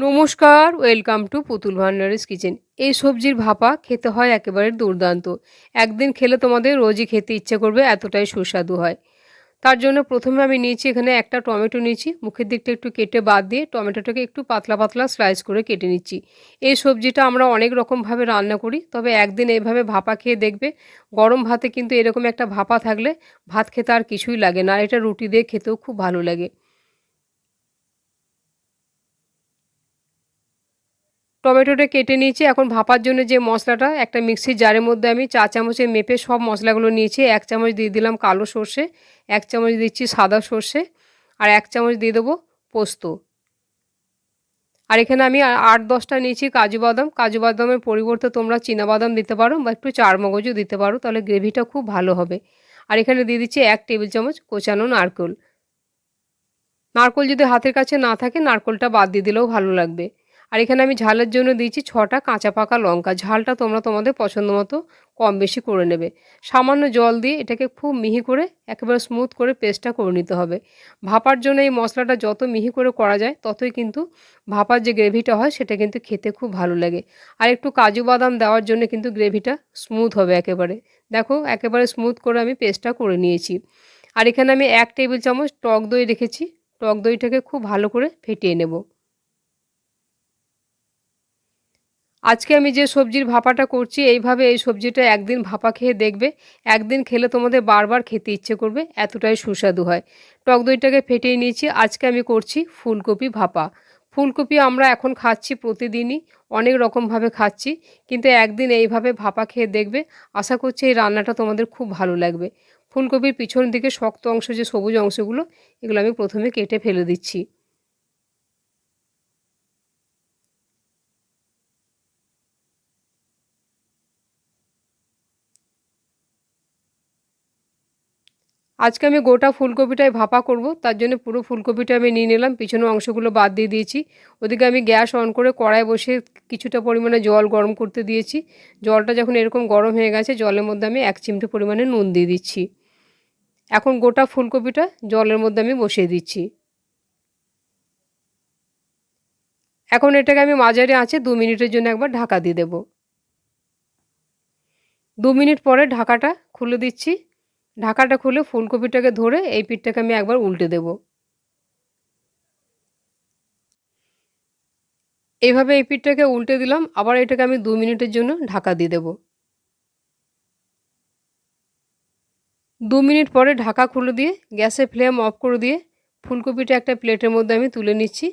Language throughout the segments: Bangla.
নমস্কার ওয়েলকাম টু পুতুল ভান্ডারিস কিচেন এই সবজির ভাপা খেতে হয় একেবারে দুর্দান্ত। একদিন খেলে তোমাদের রোজই খেতে ইচ্ছে করবে, এতটাই সুস্বাদু হয়। তার জন্য প্রথমে আমি নিয়েছি এখানে একটা টমেটো নিয়েছি। মুখের দিকটা একটু কেটে বাদ দিয়ে টমেটোটাকে একটু পাতলা পাতলা স্লাইস করে কেটে নিচ্ছি। এই সবজিটা আমরা অনেক রকমভাবে রান্না করি, তবে একদিন এইভাবে ভাপা খেয়ে দেখবে, গরম ভাতে কিন্তু এরকম একটা ভাপা থাকলে ভাত খেতে আর কিছুই লাগে না। এটা রুটি দিয়ে খেতেও খুব ভালো লাগে। টমেটোটা কেটে নিয়েছি। এখন ভাপার জন্য যে মশলাটা, একটা মিক্সির জারের মধ্যে আমি চা চামচে মেপে সব মশলাগুলো নিয়েছি। এক চামচ দিয়ে দিলাম কালো সর্ষে, এক চামচ দিচ্ছি সাদা সর্ষে, আর এক চামচ দিয়ে দেবো পোস্ত। আর এখানে আমি আট দশটা নিয়েছি কাজু বাদাম। কাজু বাদামের পরিবর্তে তোমরা বাদাম দিতে পারো বা একটু চার মগজও দিতে পারো, তাহলে গ্রেভিটা খুব ভালো হবে। আর এখানে দিয়ে দিচ্ছি এক টেবিল চামচ কোচানো নারকোল। নারকোল যদি হাতের কাছে না থাকে, নারকোলটা বাদ দিয়ে দিলেও ভালো লাগবে। আর এখানে আমি ঝালের জন্য দিয়েছি ছটা কাঁচা পাকা লঙ্কা। ঝালটা তোমরা তোমাদের পছন্দ মতো কম বেশি করে নেবে। সামান্য জল দিয়ে এটাকে খুব মিহি করে একেবারে স্মুথ করে পেস্টটা করে নিতে হবে। ভাপার জন্য এই মশলাটা যত মিহি করে করা যায়, ততই কিন্তু ভাপার যে গ্রেভিটা হয়, সেটা কিন্তু খেতে খুব ভালো লাগে। আর একটু কাজু বাদাম দেওয়ার জন্য কিন্তু গ্রেভিটা স্মুথ হবে একেবারে। দেখো, একেবারে স্মুথ করে আমি পেস্টটা করে নিয়েছি। আর এখানে আমি এক টেবিল চামচ টক দই রেখেছি। টক দইটাকে খুব ভালো করে ফেটিয়ে নেব। আজকে আমি যে সবজির ভাপাটা করছি, এইভাবে এই সবজিটা একদিন ভাপা খেয়ে দেখবে। একদিন খেলে তোমাদের বারবার খেতে ইচ্ছে করবে, এতটাই সুস্বাদু হয়। টক দইটাকে ফেটিয়ে নিয়েছি, আজকে আমি করছি ফুলকপি ভাপা। ফুলকপি আমরা এখন খাচ্ছি প্রতিদিনই, অনেক রকমভাবে খাচ্ছি, কিন্তু একদিন এইভাবে ভাপা খেয়ে দেখবে, আশা করছি এই রান্নাটা তোমাদের খুব ভালো লাগবে। ফুলকপির পিছন দিকে শক্ত অংশ, যে সবুজ অংশগুলো, এগুলো আমি প্রথমে কেটে ফেলে দিচ্ছি। আজকে আমি গোটা ফুলকপিটাই ভাপা করব, তার জন্য পুরো ফুলকপিটা আমি নিয়ে নিলাম, পিছনের অংশগুলো বাদ দিয়ে দিয়েছি। ওদিকে আমি গ্যাস অন করে কড়াই বসে কিছুটা পরিমাণে জল গরম করতে দিয়েছি। জলটা যখন এরকম গরম হয়ে গেছে, জলের মধ্যে আমি এক চিমটে পরিমাণে নুন দিয়ে দিচ্ছি। এখন গোটা ফুলকপিটা জলের মধ্যে আমি বসিয়ে দিচ্ছি। এখন এটাকে আমি মাঝারি আছে দু মিনিটের জন্য একবার ঢাকা দিয়ে দেব। দু মিনিট পরে ঢাকাটা খুলে দিচ্ছি। ঢাকাটা খুলে ফুলকপিটাকে ধরে এই পিঠটাকে আমি একবার উল্টে দেব। এইভাবে এই পিঠটাকে উল্টে দিলাম, আবার এটাকে আমি দু মিনিটের জন্য ঢাকা দিয়ে দেব। দু মিনিট পরে ঢাকা খুলে দিয়ে গ্যাসের ফ্লেম অফ করে দিয়ে ফুলকপিটা একটা প্লেটের মধ্যে আমি তুলে নিচ্ছি।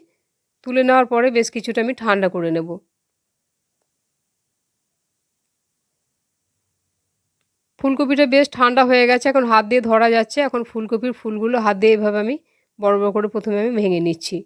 তুলে নেওয়ার পরে বেশ কিছুটা আমি ঠান্ডা করে নেব। ফুলকপিটা বেশ ঠান্ডা হয়ে গেছে, এখন হাত দিয়ে ধরা যাচ্ছে। এখন ফুলকপির ফুলগুলো হাত দিয়ে এভাবে আমি বড় বড় করে প্রথমে আমি ভেঙে নিচ্ছি।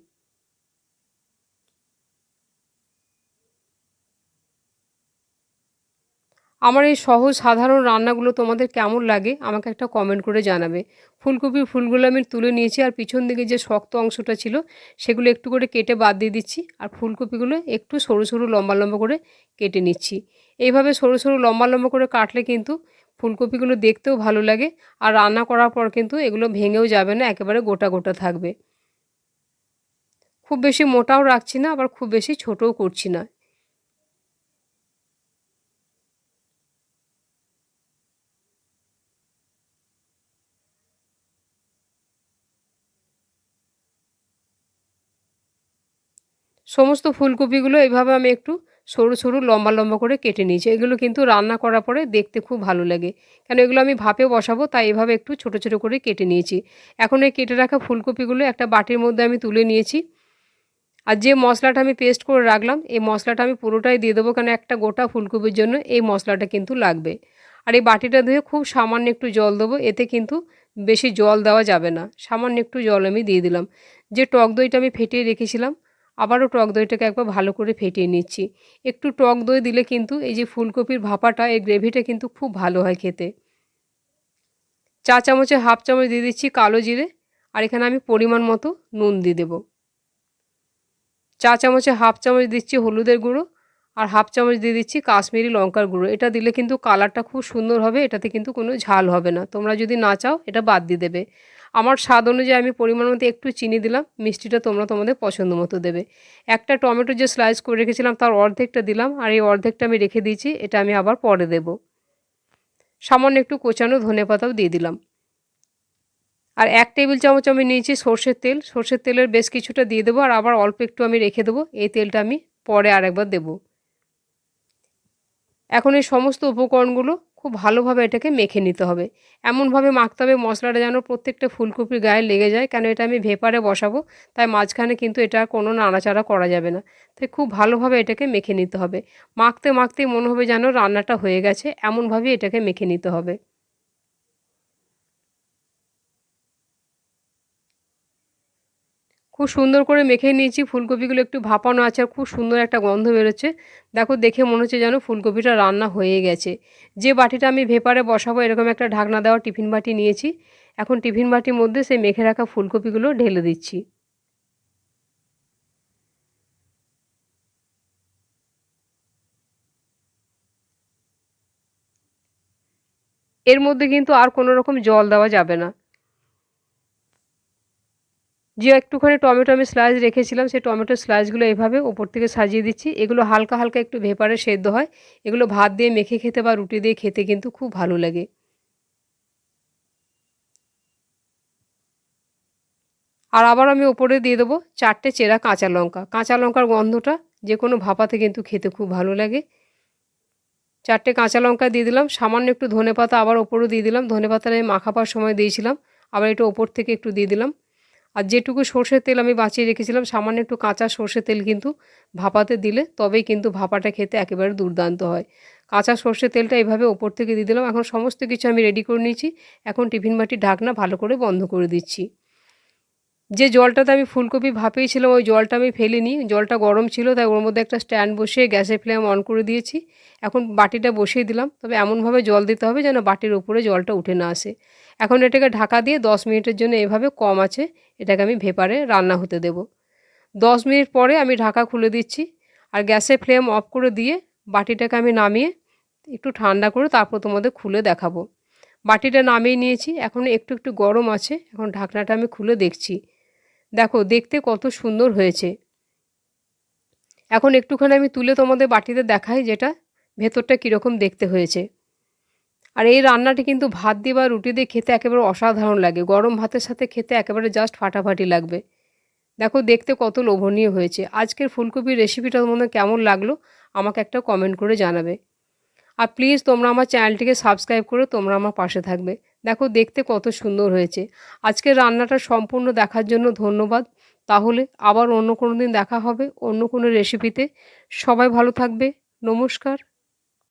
আমার এই সহজ সাধারণ রান্নাগুলো তোমাদের কেমন লাগে আমাকে একটা কমেন্ট করে জানাবে। ফুলকপির ফুলগুলো আমি তুলে নিয়েছি আর পিছন দিকে যে শক্ত অংশটা ছিল সেগুলো একটু করে কেটে বাদ দিয়ে দিচ্ছি আর ফুলকপিগুলো একটু সরু সরু লম্বা লম্বা করে কেটে নিচ্ছি। এইভাবে সরু সরু লম্বা লম্বা করে কাটলে কিন্তু ফুলকপিগুলো দেখতেও ভালো লাগে। আর রান্না করার পর কিন্তু এগুলো ভেঙেও যাবে না, একেবারে গোটা গোটা থাকবে। খুব বেশি মোটাও রাখছি না, আবার খুব বেশি ছোটও করছি না। সমস্ত ফুলকপিগুলো এইভাবে আমি একটু সরু সরু লম্বা লম্বা করে কেটে নিয়েছি। এগুলো কিন্তু রান্না করার পরে দেখতে খুব ভালো লাগে। কেন এগুলো আমি ভাপে বসাবো, তাই এভাবে একটু ছোট ছোট করে কেটে নিয়েছি। এখন এই কেটে রাখা ফুলকপিগুলো একটা বাটির মধ্যে আমি তুলে নিয়েছি। আর যে মশলাটা আমি পেস্ট করে রাখলাম, এই মশলাটা আমি পুরোটাই দিয়ে দেবো, কেন একটা গোটা ফুলকপির জন্য এই মশলাটা কিন্তু লাগবে। আর এই বাটিটা ধুয়ে খুব সামান্য একটু জল দেবো, এতে কিন্তু বেশি জল দেওয়া যাবে না। সামান্য একটু জল আমি দিয়ে দিলাম। যে টক দইটা আমি ফেটিয়ে রেখেছিলাম আবারও টক দইটাকে একবার ভালো করে ফেটিয়ে নিচ্ছি। একটু টক দই দিলে কিন্তু এই যে ফুলকপির ভাপাটা, এই গ্রেভিটা কিন্তু খুব ভালো হয় খেতে। চা চামচে হাফ চামচ দিয়ে দিচ্ছি কালো জিরে আর এখানে আমি পরিমাণ মতো নুন দিয়ে দেবো। চা চামচে হাফ চামচ দিচ্ছি হলুদের গুঁড়ো আর হাফ চামচ দিয়ে দিচ্ছি কাশ্মীরি লঙ্কার গুঁড়ো। এটা দিলে কিন্তু কালারটা খুব সুন্দর হবে, এটাতে কিন্তু কোনো ঝাল হবে না। তোমরা যদি না চাও, এটা বাদ দিয়ে দেবে। আমার স্বাদ অনুযায়ী আমি পরিমাণ মতো একটু চিনি দিলাম, মিষ্টিটা তোমরা তোমাদের পছন্দ মতো দেবে। একটা টমেটো যে স্লাইস করে রেখেছিলাম, তার অর্ধেকটা দিলাম, আর এই অর্ধেকটা আমি রেখে দিয়েছি, এটা আমি আবার পরে দেব। সামান্য একটু কোচানো ধনে পাতাও দিয়ে দিলাম। আর এক টেবিল চামচ আমি নিয়েছি সর্ষের তেল। সর্ষের তেলের বেশ কিছুটা দিয়ে দেবো, আর আবার অল্প একটু আমি রেখে দেবো। এই তেলটা আমি পরে আরেকবার দেবো। এখন এই সমস্ত উপকরণগুলো খুব ভালোভাবে এটাকে মেখে নিতে হবে। এমনভাবে মাখতে হবে, মশলাটা যেন প্রত্যেকটা ফুলকপির গায়ে লেগে যায়। কেন এটা আমি ভেপারে বসাবো, তাই মাঝখানে কিন্তু এটা কোনো নাড়াচাড়া করা যাবে না। তাই খুব ভালোভাবে এটাকে মেখে নিতে হবে। মাখতে মাখতে মনে হবে যেন রান্নাটা হয়ে গেছে, এমনভাবেই এটাকে মেখে নিতে হবে। খুব সুন্দর করে মেখে নিয়েছি। ফুলকপিগুলো একটু ভাপানো আছে আর খুব সুন্দর একটা গন্ধ বেরোচ্ছে। দেখো, দেখে মনে হচ্ছে যেন ফুলকপিটা রান্না হয়ে গেছে। যে বাটিটা আমি ভেপারে বসাবো, এরকম একটা ঢাকনা দেওয়া টিফিন বাটি নিয়েছি। এখন টিফিন বাটির মধ্যে সেই মেখে রাখা ফুলকপিগুলো ঢেলে দিচ্ছি। এর মধ্যে কিন্তু আর কোনো রকম জল দেওয়া যাবে না। যে একটুখানি টমেটো আমি স্লাইস রেখেছিলাম, সেই টমেটো স্লাইসগুলো এভাবে ওপর থেকে সাজিয়ে দিচ্ছি। এগুলো হালকা হালকা একটু ভেপারে সেদ্ধ হয়। এগুলো ভাত দিয়ে মেখে খেতে বা রুটি দিয়ে খেতে কিন্তু খুব ভালো লাগে। আর আবার আমি ওপরে দিয়ে দেবো চারটে চেরা কাঁচা লঙ্কা। কাঁচা লঙ্কার গন্ধটা যে কোনো ভাপাতে কিন্তু খেতে খুব ভালো লাগে। চারটে কাঁচা লঙ্কা দিয়ে দিলাম। সামান্য একটু ধনে পাতা আবার ওপরেও দিয়ে দিলাম। ধনে পাতাটা মাখাবার সময় দিয়েছিলাম। আবার একটু ওপর থেকে একটু দিয়ে দিলাম। আর যেটুকু সর্ষের তেল আমি বাঁচিয়ে রেখেছিলাম, সামান্য একটু কাঁচা সর্ষের তেল কিন্তু ভাপাতে দিলে তবেই কিন্তু ভাপাটা খেতে একেবারে দুর্দান্ত হয়। কাঁচা সর্ষের তেলটা এইভাবে ওপর থেকে দিয়ে দিলাম। এখন সমস্ত কিছু আমি রেডি করে নিয়েছি। এখন টিফিন বাটির ঢাকনা ভালো করে বন্ধ করে দিচ্ছি। যে জলটাতে আমি ফুলকপি ভাপিয়েছিলাম, ওই জলটা আমি ফেলিনি। জলটা গরম ছিল, তাই ওর মধ্যে একটা স্ট্যান্ড বসিয়ে গ্যাসের ফ্লেম অন করে দিয়েছি। এখন বাটিটা বসিয়ে দিলাম। তবে এমনভাবে জল দিতে হবে যেন বাটির উপরে জলটা উঠে না আসে। এখন এটাকে ঢাকা দিয়ে দশ মিনিটের জন্য এভাবে কম আছে, এটাকে আমি ভেপারে রান্না হতে দেব। দশ মিনিট পরে আমি ঢাকা খুলে দিচ্ছি আর গ্যাসের ফ্লেম অফ করে দিয়ে বাটিটাকে আমি নামিয়ে একটু ঠান্ডা করে তারপর তোমাদের খুলে দেখাবো। বাটিটা নামিয়ে নিয়েছি, এখন একটু একটু গরম আছে, এখন ঢাকনাটা আমি খুলে দেখছি। দেখো, দেখতে কত সুন্দর হয়েছে। এখন একটুখানি আমি তুলে তোমাদের বাটিতে দেখাই যেটা, ভেতরটা কীরকম দেখতে হয়েছে। আর এই রান্নাটি কিন্তু ভাত দিয়ে বা রুটি দিয়ে খেতে একেবারে অসাধারণ লাগে। গরম ভাতের সাথে খেতে একেবারে জাস্ট ফাটাফাটি লাগবে। দেখো, দেখতে কত লোভনীয় হয়েছে। আজকের ফুলকপির রেসিপিটা তোমাদের কেমন লাগল, আমাকে একটা কমেন্ট করে জানাবে। আর প্লিজ তোমরা আমার চ্যানেলটিকে সাবস্ক্রাইব করে তোমরা আমার পাশে থাকবে। দেখো দেখতে কত সুন্দর হয়েছে। আজকের রান্নাটা সম্পূর্ণ দেখার জন্য ধন্যবাদ। তাহলে আবার অন্য কোনো দিন দেখা হবে, অন্য কোনো রেসিপিতে সবাই ভালো থাকবে। নমস্কার।